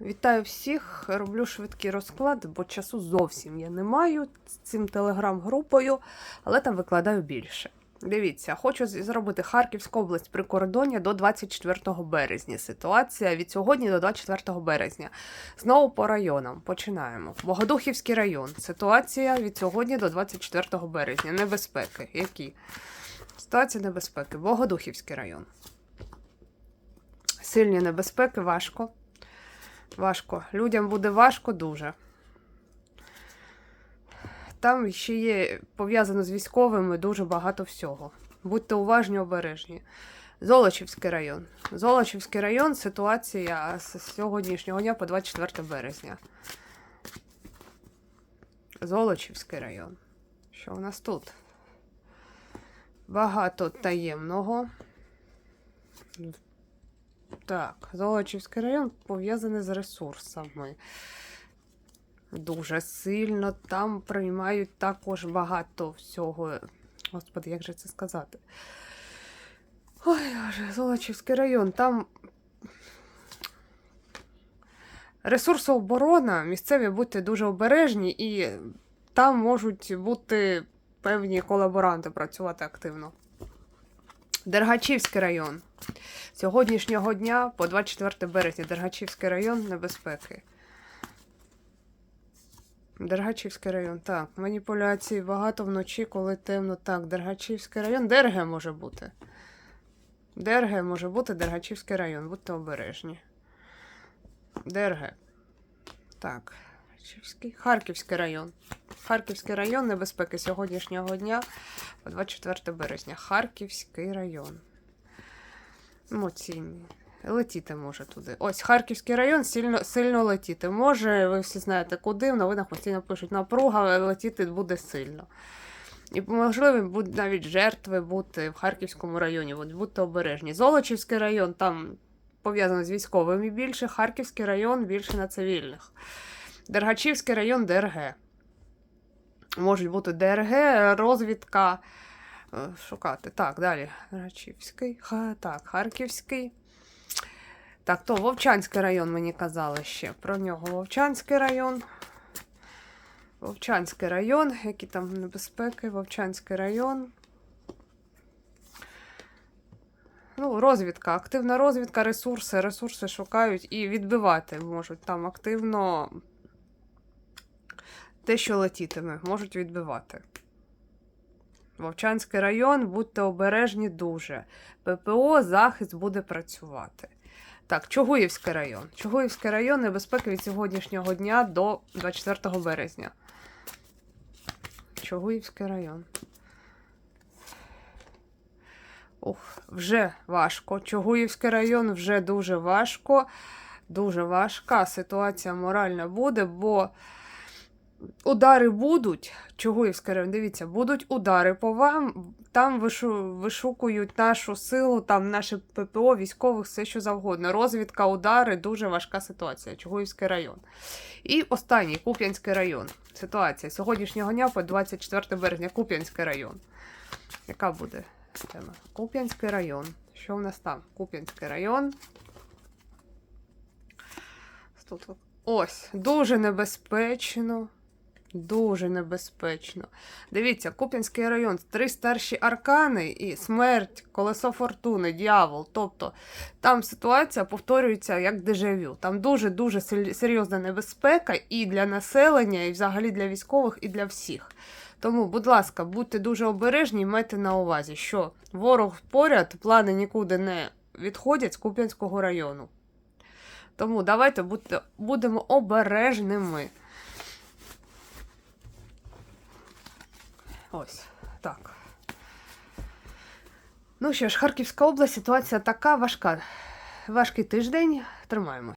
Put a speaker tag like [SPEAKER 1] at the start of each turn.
[SPEAKER 1] Вітаю всіх. Роблю швидкий розклад, бо часу зовсім я не маю з цим телеграм-групою, але там викладаю більше. Дивіться, хочу зробити Харківську область прикордоння до 24 березня. Ситуація від сьогодні до 24 березня. Знову по районам. Починаємо. Богодухівський район. Ситуація від сьогодні до 24 березня. Небезпеки. Які? Ситуація небезпеки. Богодухівський район. Сильні небезпеки, важко. Важко. Людям буде важко дуже. Там ще є пов'язано з військовими дуже багато всього. Будьте уважні, обережні. Золочівський район. Золочівський район ситуація з сьогоднішнього дня по 24 березня. Золочівський район. Що у нас тут? Багато таємного. Так, Золочівський район пов'язаний з ресурсами. Дуже сильно там приймають також багато всього. Господи, як же це сказати? Ой, Боже, Золочівський район, там ресурсооборона, місцеві будьте дуже обережні, і там можуть бути певні колаборанти працювати активно. Дергачівський район. Сьогоднішнього дня по 24 березня Дергачівський район небезпеки. Дергачівський район. Так, маніпуляцій багато вночі, коли темно. Так, Дергачівський район. Дерге може бути. Дерге може бути Дергачівський район. Будьте обережні. Дерге. Так. Дергачівський. Харківський район. Харківський район небезпеки сьогоднішнього дня 24 березня. Харківський район. Емоційні. Летіти може туди. Ось Харківський район сильно, сильно летіти може. Ви всі знаєте, куди в новинах постійно пишуть напруга, але летіти буде сильно. І можливо, будуть навіть жертви бути в Харківському районі. Будьте обережні. Золочівський район там пов'язано з військовими більше, Харківський район більше на цивільних. Дергачівський район ДРГ. Можуть бути ДРГ, розвідка. Е, Шукати. Так, далі. Дергачівський. Ха, так, Харківський. Так, то Вовчанський район мені казали ще про нього. Вовчанський район. Вовчанський район. Які там небезпеки? Вовчанський район. Ну, розвідка, активна розвідка, ресурси, ресурси шукають і відбивати можуть там активно те, що летітиме, можуть відбивати. Вовчанський район, будьте обережні дуже. ППО захист буде працювати. Так, Чугуївський район. Чугуївський район небезпеки від сьогоднішнього дня до 24 березня. Чугуївський район. Ух, вже важко. Чугуївський район вже дуже важко. Дуже важка ситуація моральна буде, бо удари будуть. Чугуївський район, дивіться, будуть удари по вам. Там вишу, вишукують нашу силу, там наше ППО, військових, все що завгодно. Розвідка, удари, дуже важка ситуація. Чугуївський район. І останній Куп'янський район. Ситуація сьогоднішнього дня по 24 березня. Куп'янський район. Яка буде тема? Куп'янський район. Що в нас там? Куп'янський район. Тут ось, дуже небезпечно. Дуже небезпечно. Дивіться, Куп'янський район, три старші аркани і смерть, колесо фортуни, дьявол. Тобто там ситуація повторюється як дежавю. Там дуже-дуже серйозна небезпека і для населення, і взагалі для військових, і для всіх. Тому, будь ласка, будьте дуже обережні і майте на увазі, що ворог поряд, плани нікуди не відходять з Куп'янського району. Тому давайте будьте, будемо обережними. Ось так. Ну що ж, Харківська область, ситуація така важка. Важкий тиждень. Тримаємо.